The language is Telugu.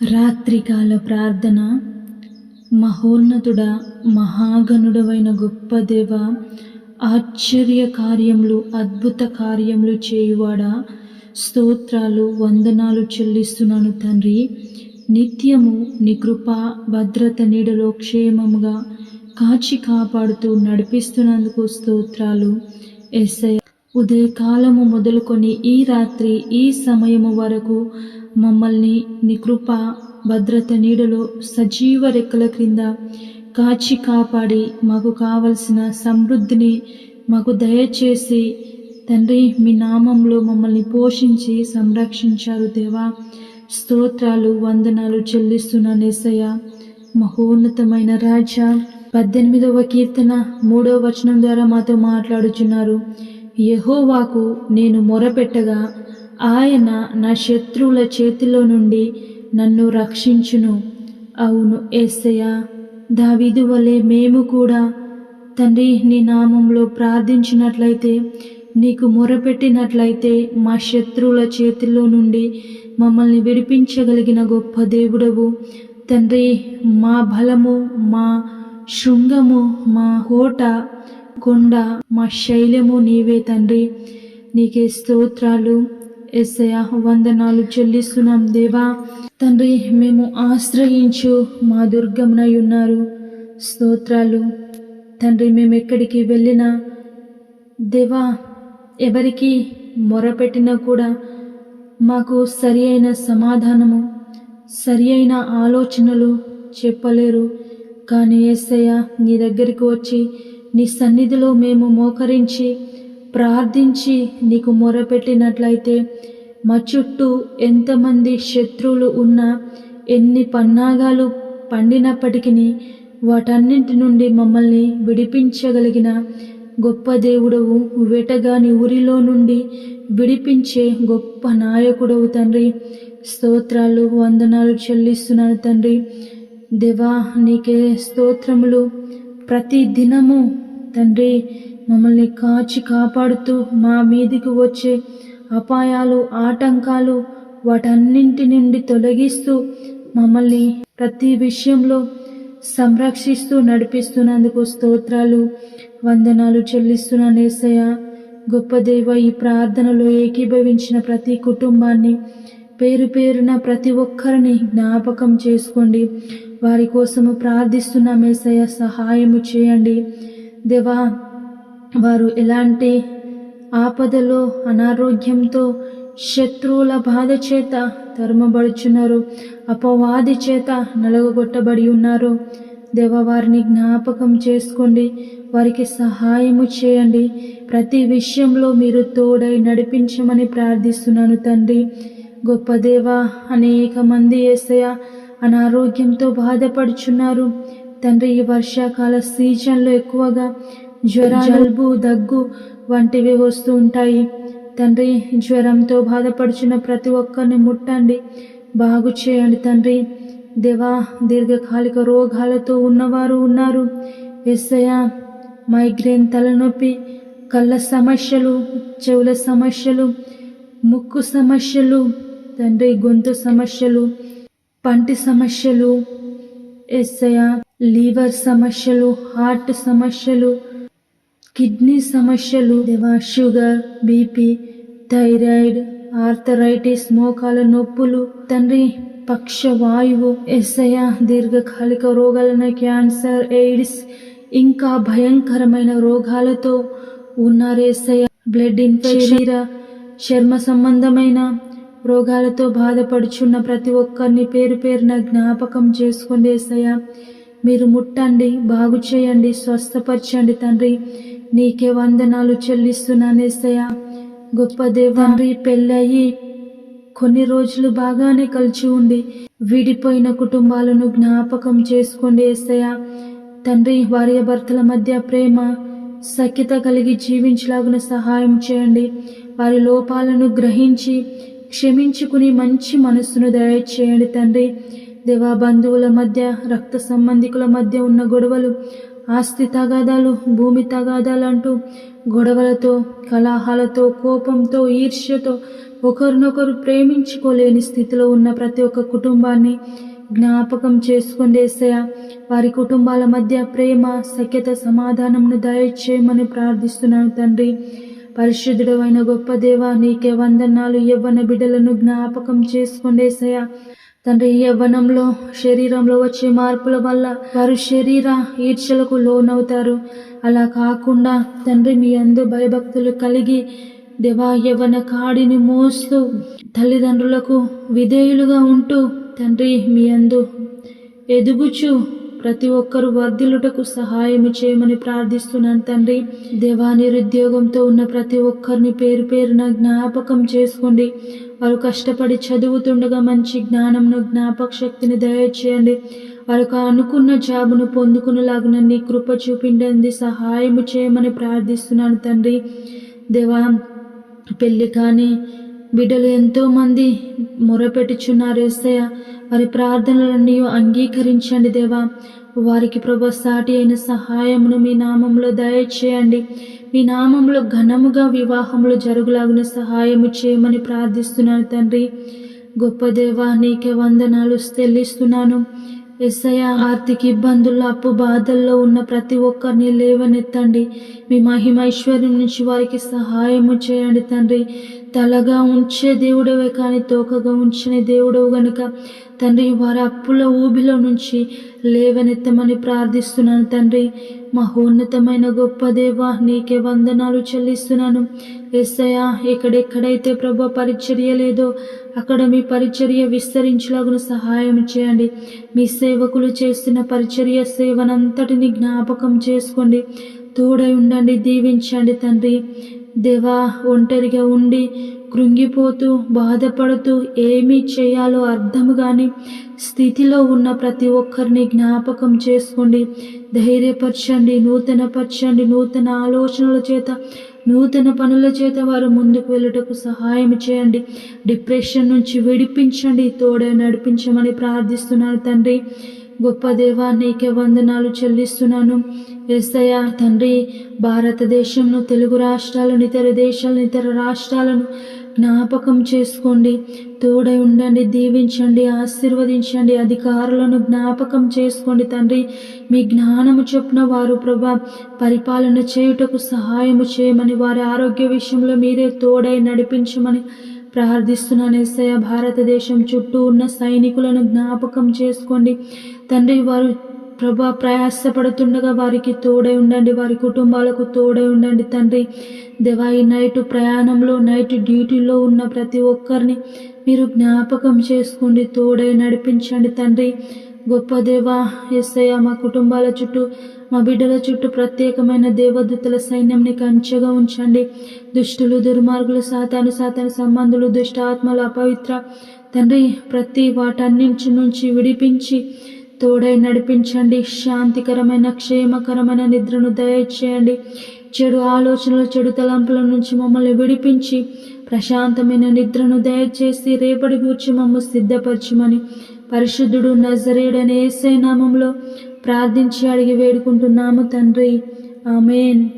రాత్రికాల ప్రార్థన. మహోన్నతుడ మహాగణుడవైన గొప్ప దేవ ఆశ్చర్య కార్యములు అద్భుత కార్యములు చేయువాడా. స్తోత్రాలు వందనాలు చెల్లిస్తున్నాను తండ్రి. నిత్యము నీ కృప భద్రత నీడలో క్షేమముగా కాచి కాపాడుతూ నడిపిస్తున్నందుకు స్తోత్రాలు. ఎస్ఐ ఉదయకాలము మొదలుకొని ఈ రాత్రి ఈ సమయము వరకు మమ్మల్ని నీ కృప భద్రత నీడలో సజీవ రెక్కల క్రింద కాచి కాపాడి మాకు కావలసిన సమృద్ధిని మాకు దయచేసి తండ్రి మీ నామంలో మమ్మల్ని పోషించి సంరక్షించారు దేవా. స్తోత్రాలు వందనాలు చెల్లిస్తున్న నేసయ్య మహోన్నతమైన రాజా. పద్దెనిమిదవ కీర్తన మూడవ వచనం ద్వారా మాతో మాట్లాడుచున్నారు. యెహోవాకు నేను మొరపెట్టగా ఆయన నా శత్రువుల చేతిలో నుండి నన్ను రక్షించును. అవును ఏసయ్య దావిధు వలె మేము కూడా తండ్రి నీ నామంలో ప్రార్థించినట్లయితే నీకు మొరపెట్టినట్లయితే మా శత్రువుల చేతిలో నుండి మమ్మల్ని విడిపించగలిగిన గొప్ప దేవుడవు. తండ్రి మా బలము మా శృంగము మా హోట కొండ మా శైలము నీవే తండ్రి. నీకే స్తోత్రాలు. ఎస్ఐ వందనాలు చెల్లిస్తున్నాం దేవా. తండ్రి మేము ఆశ్రయించు మా దుర్గమునై ఉన్నారు. స్తోత్రాలు. తండ్రి మేము ఎక్కడికి వెళ్ళినా దేవా ఎవరికి మొరపెట్టినా కూడా మాకు సరి అయిన సమాధానము సరి అయిన ఆలోచనలు చెప్పలేరు. కానీ ఏసయ్య నీ దగ్గరికి వచ్చి నీ సన్నిధిలో మేము మోకరించి ప్రార్థించి నీకు మొరపెట్టినట్లయితే మా చుట్టూ ఎంతమంది శత్రువులు ఉన్నా ఎన్ని పన్నాగాలు పండినప్పటికీ వాటన్నింటి నుండి మమ్మల్ని విడిపించగలిగిన గొప్ప దేవుడవు వేటగాని ఊరిలో నుండి విడిపించే గొప్ప నాయకుడవు తండ్రి. స్తోత్రాలు వందనాలు చెల్లిస్తున్నాను తండ్రి. దేవా నీకే స్తోత్రములు. ప్రతి దినము తండ్రి మమ్మల్ని కాచి కాపాడుతూ మా మీదికి వచ్చే అపాయాలు ఆటంకాలు వాటన్నింటి నుండి తొలగిస్తూ మమ్మల్ని ప్రతి విషయంలో సంరక్షిస్తూ నడిపిస్తున్నందుకు స్తోత్రాలు వందనాలు చెల్లిస్తున్నాను ఏసయ్య. గొప్ప దేవ ఈ ప్రార్థనలో ఏకీభవించిన ప్రతి కుటుంబాన్ని పేరు పేరున ప్రతి ఒక్కరిని జ్ఞాపకం చేసుకోండి. వారి కోసము ప్రార్థిస్తున్నామేసయ్య సహాయము చేయండి. దేవా వారు ఎలాంటి ఆపదలో అనారోగ్యంతో శత్రువుల బాధ చేత తరుమబడుచున్నారు అపవాది చేత నలగొట్టబడి ఉన్నారు. దేవ వారిని జ్ఞాపకం చేసుకోండి వారికి సహాయము చేయండి. ప్రతి విషయంలో మీరు తోడై నడిపించమని ప్రార్థిస్తున్నాను తండ్రి. గొప్ప దేవ అనేక మంది ఏసయ అనారోగ్యంతో బాధపడుచున్నారు. తండ్రి ఈ వర్షాకాల సీజన్లో ఎక్కువగా జ్వర జలుబు దగ్గు వంటివి వస్తూ ఉంటాయి. తండ్రి జ్వరంతో బాధపడుచున్న ప్రతి ఒక్కరిని ముట్టండి. బాగు చేయండి తండ్రి. దేవా దీర్ఘకాలిక రోగాలతో ఉన్నవారు ఉన్నారు. ఎస్సయ మైగ్రేన్ తలనొప్పి కళ్ళ సమస్యలు చెవుల సమస్యలు ముక్కు సమస్యలు తండ్రి గొంతు సమస్యలు పంటి సమస్యలు. ఎస్సయ లీవర్ సమస్యలు హార్ట్ సమస్యలు కిడ్నీ సమస్యలు దేవా షుగర్ బీపీ థైరాయిడ్ ఆర్థరైటిస్ మోకాల నొప్పులు తండ్రి పక్షవాయువు ఎస్ఐ దీర్ఘకాలిక రోగాలైన క్యాన్సర్ ఎయిడ్స్ ఇంకా భయంకరమైన రోగాలతో ఉన్నారు ఎస్ఐ బ్లడ్ ఇన్ఫెక్షన్ చర్మ సంబంధమైన రోగాలతో బాధపడుచున్న ప్రతి ఒక్కరిని పేరు పేరున జ్ఞాపకం చేసుకోండి ఎస్ఐ మీరు ముట్టండి బాగు చేయండి స్వస్థపరచండి తండ్రి. నీకే వందనాలు చెల్లిస్తున్నానేసయ్యా గొప్ప దేవండ్రి పెళ్ళయి కొన్ని రోజులు బాగానే కలిసి ఉండి విడిపోయిన కుటుంబాలను జ్ఞాపకం చేసుకోండి ఏసయ్య తండ్రి భార్య భర్తల మధ్య ప్రేమ సఖ్యత కలిగి జీవించలాగున సహాయం చేయండి. వారి లోపాలను గ్రహించి క్షమించుకుని మంచి మనస్సును దయచేయండి తండ్రి. దేవా బంధువుల మధ్య రక్త సంబంధికుల మధ్య ఉన్న గొడవలు ఆస్తి తగాదాలు భూమి తగాదాలు అంటూ గొడవలతో కలహాలతో కోపంతో ఈర్ష్యతో ఒకరినొకరు ప్రేమించుకోలేని స్థితిలో ఉన్న ప్రతి ఒక్క కుటుంబాన్ని జ్ఞాపకం చేసుకుండేసయ వారి కుటుంబాల మధ్య ప్రేమ సఖ్యత సమాధానంను దయచేయమని ప్రార్థిస్తున్నాను తండ్రి. పరిశుద్ధుడమైన అయిన గొప్ప దేవ నీకే వందనాలు యవ్వన బిడ్డలను జ్ఞాపకం చేసుకోండి తండ్రి యవ్వనంలో శరీరంలో వచ్చే మార్పుల వల్ల వారు శరీర ఈర్షలకు లోనవుతారు. అలా కాకుండా తండ్రి మీ అందు భయభక్తులు కలిగి దేవా యవ్వన కాడిని మోస్తూ తల్లిదండ్రులకు విధేయులుగా ఉంటూ తండ్రి మీ అందు ఎదుగుచు ప్రతి ఒక్కరు వర్ధిల్లుటకు సహాయం చేయమని ప్రార్థిస్తున్నాను తండ్రి. దేవా నిరుద్యోగంతో ఉన్న ప్రతి ఒక్కరిని పేరు పేరున జ్ఞాపకం చేసుకోండి. వారు కష్టపడి చదువుతుండగా మంచి జ్ఞానంను జ్ఞాపక శక్తిని దయచేయండి. వారికి అనుకున్న జాబును పొందుకునేలాగున నీ కృప చూపిండండి సహాయం చేయమని ప్రార్థిస్తున్నాను తండ్రి. దేవా పెళ్ళి కానీ బిడ్డలు ఎంతోమంది మొరపెట్టుచున్నారు ఏసయ్య. వారి ప్రార్థనలన్నీ అంగీకరించండి దేవా. వారికి ప్రభు సాటి అయిన సహాయమును మీ నామంలో దయచేయండి. మీ నామంలో ఘనముగా వివాహములు జరుగులాగిన సహాయము చేయమని ప్రార్థిస్తున్నాను తండ్రి. గొప్ప దేవా నీకే వందనాలు చెల్లిస్తున్నాను. ఎస్ఐ ఆర్థిక ఇబ్బందుల్లో అప్పు బాధల్లో ఉన్న ప్రతి ఒక్కరిని లేవనెత్తండి. మీ మహిమైశ్వర్యం నుంచి వారికి సహాయము చేయండి తండ్రి. తలగా ఉంచే దేవుడవే కానీ తోకగా ఉంచిన దేవుడవు గనుక. తండ్రి వారి అప్పుల ఊబిలో నుంచి లేవనెత్తమని ప్రార్థిస్తున్నాను తండ్రి. మహోన్నతమైన గొప్ప దేవ నీకే వందనాలు చెల్లిస్తున్నాను. ఎస్ఐయా ఎక్కడెక్కడైతే ప్రభు పరిచర్య లేదో అక్కడ మీ పరిచర్య విస్తరించలాగున సహాయం చేయండి. మీ సేవకులు చేస్తున్న పరిచర్య సేవనంతటిని జ్ఞాపకం చేసుకోండి. తోడై ఉండండి దీవించండి తండ్రి. దేవా ఒంటరిగా ఉండి కృంగిపోతూ బాధపడుతూ ఏమీ చేయాలో అర్థం కాని స్థితిలో ఉన్న ప్రతి ఒక్కరిని జ్ఞాపకం చేసుకోండి. ధైర్యపరచండి నూతనపరచండి. నూతన ఆలోచనల చేత నూతన పనుల చేత వారు ముందుకు వెళ్ళుటకు సహాయం చేయండి. డిప్రెషన్ నుంచి విడిపించండి తోడే నడిపించమని ప్రార్థిస్తున్నాను తండ్రి. గొప్ప దేవా నీకే వందనాలు చెల్లిస్తున్నాను. ఎస్ఐ తండ్రి భారతదేశంను తెలుగు రాష్ట్రాలను ఇతర దేశాలను ఇతర రాష్ట్రాలను జ్ఞాపకం చేసుకోండి. తోడై ఉండండి దీవించండి ఆశీర్వదించండి అధికారులను జ్ఞాపకం చేసుకోండి తండ్రి. మీ జ్ఞానము చొప్పున వారు ప్రభా పరిపాలన చేయుటకు సహాయము చేయమని వారి ఆరోగ్య విషయంలో మీరే తోడై నడిపించమని ప్రార్థిస్తున్నాను ఎస్ఐ భారతదేశం చుట్టూ ఉన్న సైనికులను జ్ఞాపకం చేసుకోండి. తండ్రి వారు ప్రభా ప్రయాసపడుతుండగా వారికి తోడై ఉండండి. వారి కుటుంబాలకు తోడై ఉండండి తండ్రి. దేవా ఈ నైట్ ప్రయాణంలో నైట్ డ్యూటీలో ఉన్న ప్రతి ఒక్కరిని మీరు జ్ఞాపకం చేసుకోండి. తోడై నడిపించండి తండ్రి. గొప్ప దేవ ఎస్ఐ మా కుటుంబాల చుట్టూ మా బిడ్డల చుట్టూ ప్రత్యేకమైన దేవదూతల సైన్యంని కంచెగా ఉంచండి. దుష్టులు దుర్మార్గులు సాతాను సాతాను సంబంధులు దుష్ట ఆత్మలు అపవిత్ర తండ్రి ప్రతి వాటన్నింటి నుంచి విడిపించి తోడై నడిపించండి. శాంతికరమైన క్షేమకరమైన నిద్రను దయచేయండి. చెడు ఆలోచనలు చెడు తలంపుల నుంచి మమ్మల్ని విడిపించి ప్రశాంతమైన నిద్రను దయచేసి రేపటి గూర్చి మమ్మల్ని సిద్ధపరచమని పరిశుద్ధుడు నజరేడనే ఏసై నామంలో ప్రార్థించి అడిగి వేడుకుంటున్నాము తండ్రి. ఆమెన్.